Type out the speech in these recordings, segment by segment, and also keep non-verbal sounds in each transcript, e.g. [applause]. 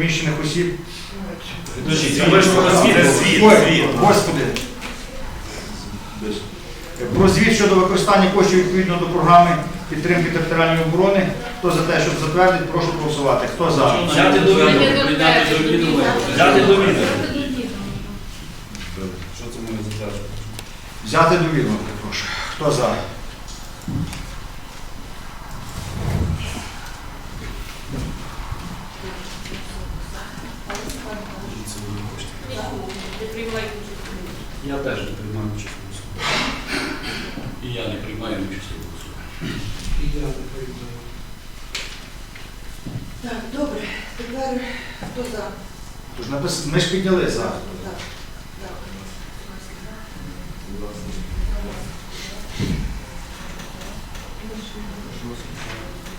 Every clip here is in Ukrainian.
переміщених осіб. Ой. Господи. Про звіт щодо використання коштів відповідно до програми підтримки територіальної оборони. Хто за те, щоб затвердити, прошу голосувати. Хто за? Взяти до відома. Взяти до відома. Що це ми затверджуємо? Взяти до відома, прошу. Хто за? Я теж не приймаю участь у голосуванні. І я не приймаю участь у голосуванні. Так, добре. Тепер хто за? Тож напис... Ми ж підняли за. Так, так. Колеги,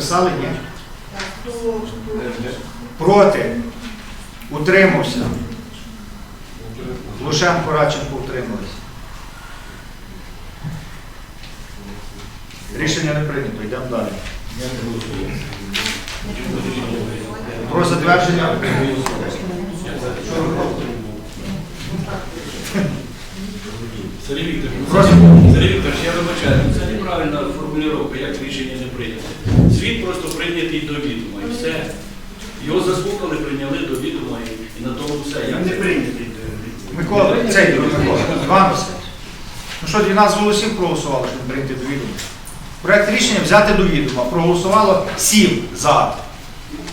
написали? Ні? Проти. Утримався. Лушенко, Радченко утримались. Рішення не прийнято. Йдемо далі. Про затвердження. Сергій Вікторович, Сергій Вікторович, я вибачаю, це неправильна формулювання, як рішення не прийнято. Звіт просто прийнятий до відома і все. Його заслухали, прийняли до відома і, і на тому все. Як не прийнятий до відома? Микола, цей Микола. Іван Ну що, 12 голосів проголосувало, щоб прийняти до відома. Проект рішення взяти до відома. Проголосувало 7 за.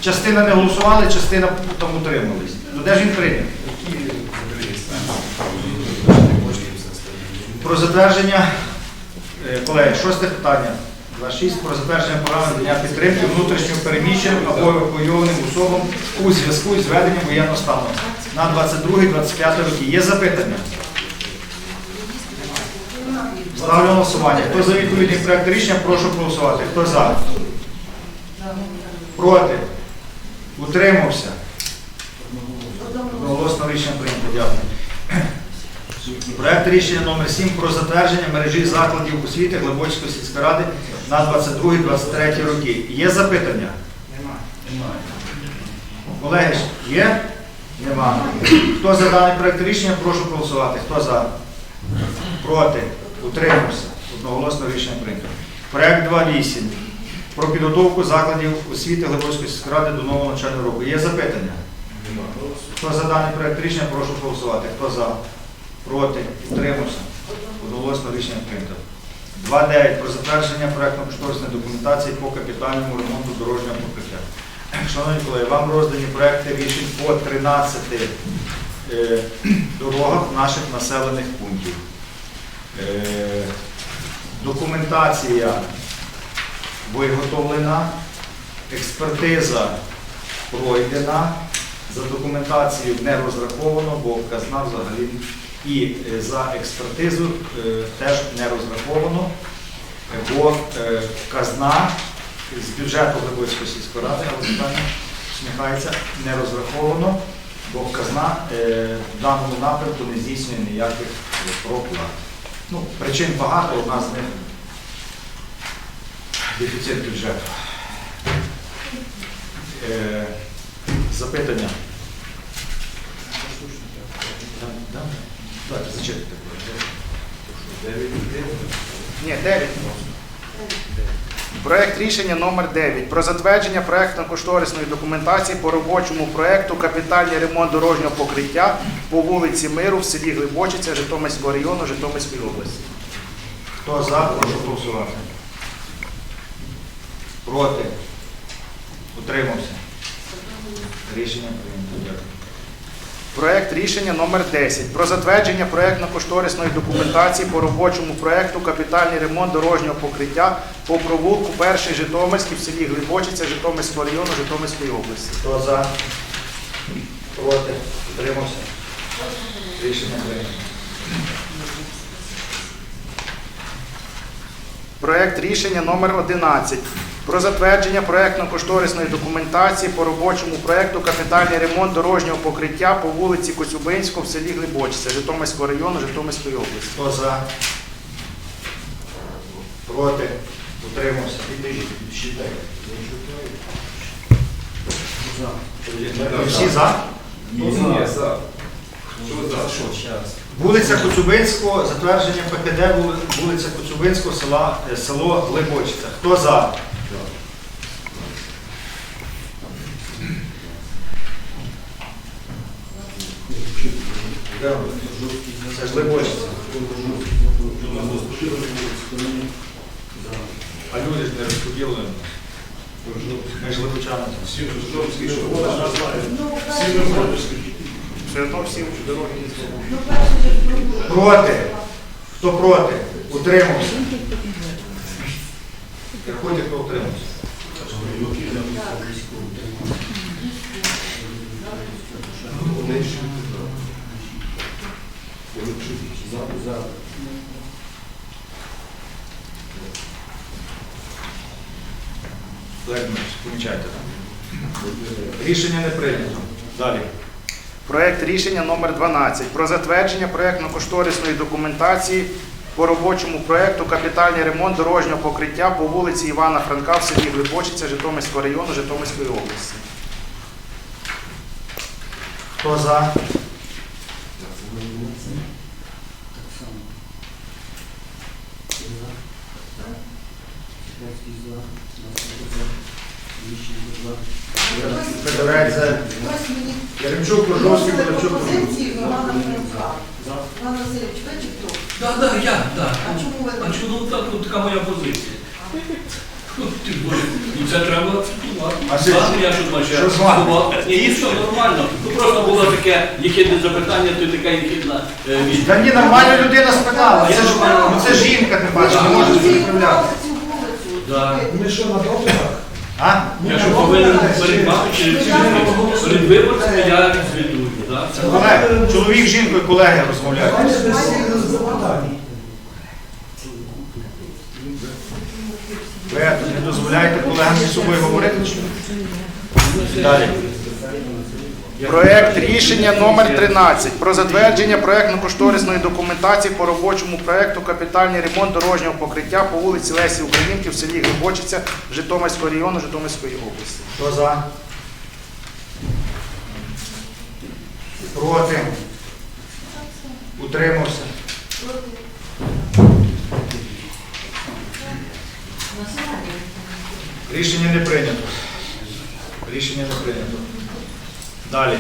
Частина не голосувала, частина там утримались. Ну де ж він прийнятий? Про затвердження, е, колеги, шосте питання. 26. Про затвердження програми дня підтримки внутрішньо переміщеним або евакуйованим особам у зв'язку з введенням воєнного стану на 22-25 роки. Є запитання? Ставлю голосування. Хто за відповідний проект рішення, прошу проголосувати. Хто за? Проти? Утримався? Голосно рішення прийнято. Дякую. Проект рішення номер 7 про затвердження мережі закладів освіти Глибочської сільської ради на 22-23 роки. Є запитання? Немає. Колеги, є? Нема. Хто за даний проект рішення, прошу проголосувати. Хто за? Проти? Утримався. Одноголосно рішення прийнято. Проект 2.8 про підготовку закладів освіти Глибочської сільської ради до нового навчального року. Є запитання? Хто за даний проект рішення, прошу проголосувати. Хто за? Проти? Утримався. Одноголосно рішення прийнято. 2.9 про затвердження проектно-кошторисної документації по капітальному ремонту дорожнього покриття. [clears throat] Шановні колеги, вам роздані проекти рішень по 13 е, дорогах наших населених пунктів. Е, Документація виготовлена, експертиза пройдена, за документацією не розраховано, бо казна взагалі і е, за експертизу е, теж не розраховано, бо е, казна з бюджету Глибоцької сільської ради, але питання усміхається, не розраховано, бо казна в даному напрямку не здійснює ніяких проплат. Ну, причин багато, одна з них дефіцит бюджету. Запитання. Да, да? Давайте зачитайте. Ні, 9 просто. Проект рішення номер 9 про затвердження проектно-кошторисної документації по робочому проекту капітальний ремонт дорожнього покриття по вулиці Миру в селі Глибочиця Житомирського району Житомирської області. Хто за, прошу голосувати. Проти? Утримався? Рішення прийнято. Дякую. Проект рішення номер 10 про затвердження проектно-кошторисної документації по робочому проекту капітальний ремонт дорожнього покриття по провулку перший Житомирський в селі Глибочиця Житомирського району Житомирської області. Хто за? Проти? Утримався? Рішення прийнято. Проект рішення номер 11 про затвердження проектно-кошторисної документації по робочому проекту капітальний ремонт дорожнього покриття по вулиці Коцюбинського в селі Глибочиця Житомирського району Житомирської області. Хто за? Проти? Утримався? Всі за? Вулиця Коцюбинського, затвердження ПКД, вулиця Коцюбинського, села, е, село Глибочиця. Хто за? Це ж Глибочиця. А люди ж не розподілені. Ми ж глибочани. Ну, перше, Все одно всі дороги ну, перше же пробули. Проти? Хто проти? Утримався? Рахуйте, хто утримався. Дмитрович, помічайте. Рішення не прийнято. Далі. Проект рішення номер 12 про затвердження проектно-кошторисної документації по робочому проекту капітальний ремонт дорожнього покриття по вулиці Івана Франка в селі Глибочиця Житомирського району Житомирської області. Хто за? Федерація. Ось мені Яремчук, Кожовський, Кулачук. пропозиції Івана Франка. Іван Васильович, ви чи хто? Так, так, я, так. А чому ви А чому так, ну, така моя позиція? Ну, ти боже, ну, це треба цитувати. А це- я що значить. що з вами? Ні, і все нормально. Ну просто було таке єхидне запитання, то така єхидна е, відповідь. Та ні, нормальна людина спитала. Це ж, ну, це жінка, тим паче, не може цю вулицю? Да. Ми що, на допитах? А? Я що повинен передбати перед виборцями я Олег, чоловік жінкою, колеги розмовляють. Ви не дозволяєте колегам з собою говорити? чи? Далі. Проект рішення номер 13 про затвердження проектно-кошторисної документації по робочому проекту капітальний ремонт дорожнього покриття по вулиці Лесі Українки в селі Глибочиця Житомирського району Житомирської області. Хто за? Проти? Утримався? Рішення не прийнято. Рішення не прийнято. Далі.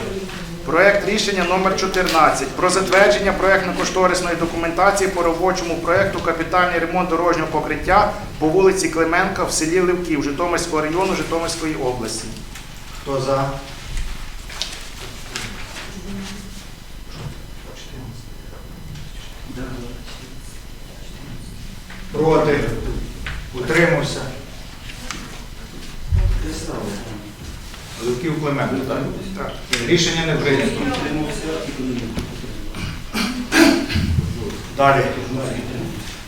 Проект рішення номер 14 про затвердження проектно-кошторисної документації по робочому проекту капітальний ремонт дорожнього покриття по вулиці Клименка в селі Ливків Житомирського району Житомирської області. Хто за? Проти? Утримався? Луків Клименко, так? Рішення не прийнято. Далі.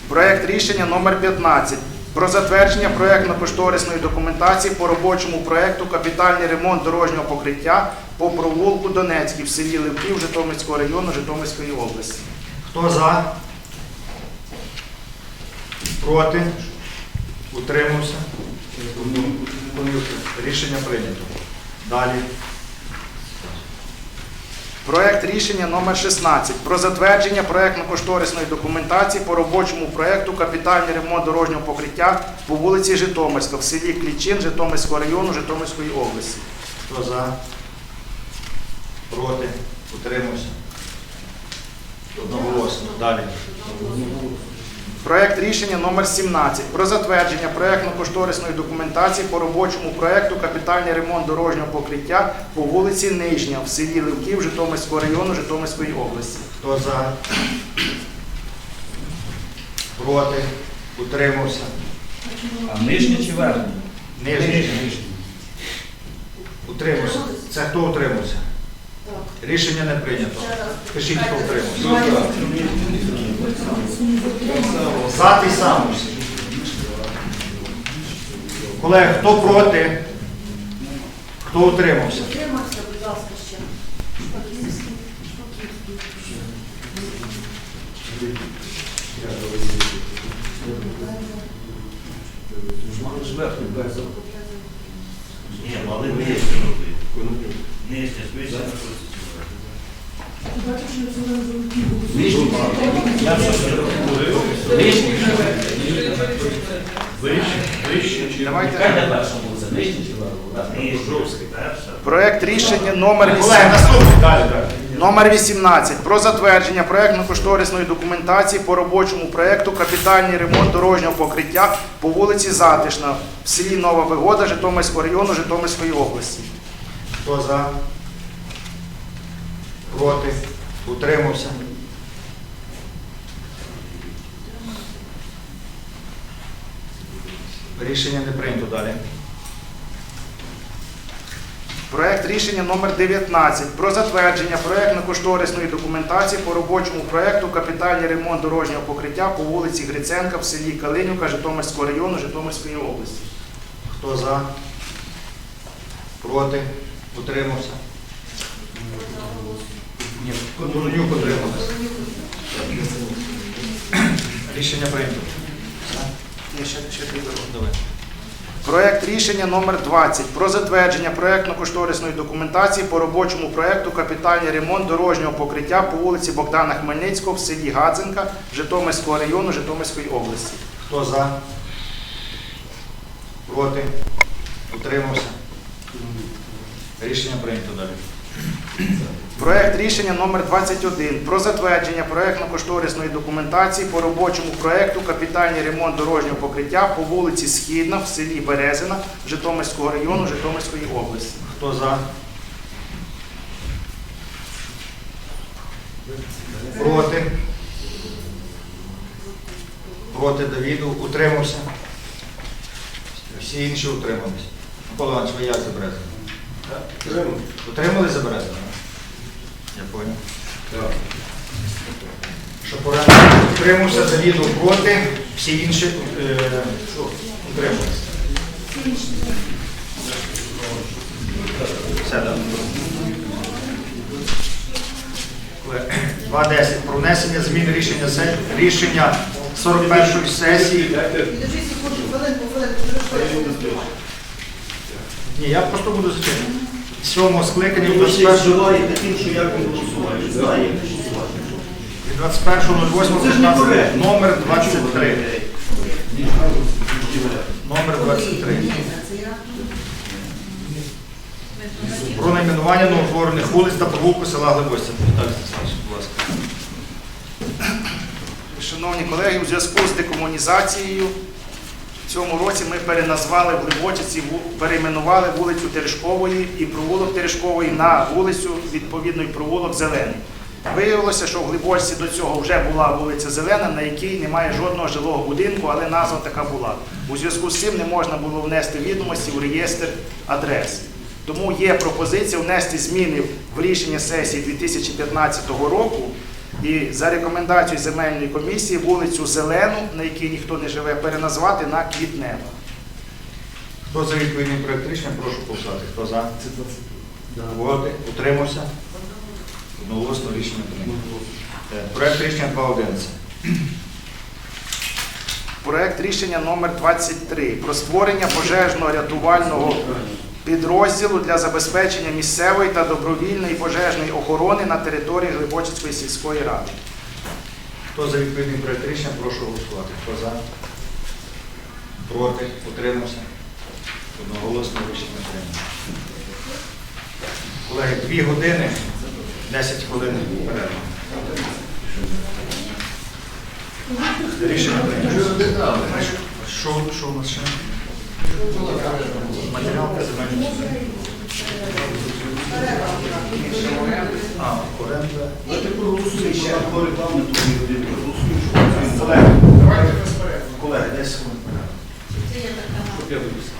Проект рішення номер 15 про затвердження проектно-кошторисної документації по робочому проекту капітальний ремонт дорожнього покриття по провулку Донецький в селі Ливків Житомирського району Житомирської області. Хто за? Проти? Утримався? Рішення прийнято. Далі. Проект рішення номер 16 про затвердження проектно-кошторисної документації по робочому проекту капітальний ремонт дорожнього покриття по вулиці Житомирська в селі Клічин Житомирського району Житомирської області. Хто за? Проти? Утримався? Одноголосно. Далі. Проект рішення номер 17 про затвердження проектно-кошторисної документації по робочому проекту капітальний ремонт дорожнього покриття по вулиці Нижня в селі Ливків Житомирського району Житомирської області. Хто за? Проти? Утримався? А нижня чи верхня? Нижній. Утримався. Це хто утримався? Рішення не прийнято. Скажіть, хто утримався. За той самий. Колеги, хто проти? Хто утримався? Утримався, будь ласка, ще. Шпаківський. Ні, але нижче робити. Нижче, швидше не Давайте. Нижче. Перша. Проект рішення номер Колеги, 18. наступний далі. далі. Номер 18 про затвердження проектно-кошторисної документації по робочому проекту капітальний ремонт дорожнього покриття по вулиці Затишна в селі Нова Вигода Житомирського району Житомирської області. Хто за? Проти? Утримався? Рішення не прийнято далі. Проект рішення номер 19 про затвердження проектно-кошторисної документації по робочому проекту капітальний ремонт дорожнього покриття по вулиці Гриценка в селі Калинівка Житомирського району Житомирської області. Хто за? Проти? Утримався? Ні, Кононюк утримався. Рішення прийнято. Ні, ще, ще. Давай. Проект рішення номер 20 про затвердження проектно-кошторисної документації по робочому проекту капітальний ремонт дорожнього покриття по вулиці Богдана Хмельницького в селі Гадзенка Житомирського району Житомирської області. Хто за? Проти? Утримався? Рішення прийнято далі. Проект рішення номер 21 про затвердження проектно-кошторисної документації по робочому проекту капітальний ремонт дорожнього покриття по вулиці Східна в селі Березина Житомирського району Житомирської області. Хто за? Проти? Проти Давіду. Утримався? Всі інші утрималися. Микола Іванович, ви як за Березину? Утримали за Березину? Я понял. Так. Що поранення утримався, залізу проти, всі інші е, утрималися. Все, так. 2.10. Про внесення змін рішення рішення 41 сесії. Ні, я просто буду зачитувати. 7 скликання від 21 і таким, що я голосував. Не знаю, як голосувати. Від 21.08 номер 23. Номер 23. Про найменування новоутворених вулиць та прогулку села Глибостя. Так, будь ласка. Шановні колеги, у зв'язку з декомунізацією цьому році ми переназвали в Глибочиці, перейменували вулицю Терешкової і провулок Терешкової на вулицю, відповідно, і провулок Зелений. Виявилося, що в Глибочці до цього вже була вулиця Зелена, на якій немає жодного жилого будинку, але назва така була. У зв'язку з цим не можна було внести відомості в реєстр адрес. Тому є пропозиція внести зміни в рішення сесії 2015 року і за рекомендацією земельної комісії вулицю Зелену, на якій ніхто не живе, переназвати на Квітневу. Хто за відповідний проект рішення, прошу голосувати. Хто за? Проти? Утримався? Одноголосно рішення прийнято. Е, Проект рішення 2.11. Проект рішення номер 23 про створення пожежно-рятувального підрозділу для забезпечення місцевої та добровільної пожежної охорони на території Глибочицької сільської ради. Хто за відповідний проект рішення, прошу голосувати. Хто за? Проти? Утримався? Одноголосно рішення прийнято. Колеги, дві години, 10 хвилин перерва. Рішення прийнято. Що, що у нас ще? Матеріалка земельні. А, оренда. Давайте проголосуємо, що по регламенту ми проголосуємо, Колеги, 10 хвилин. Це я.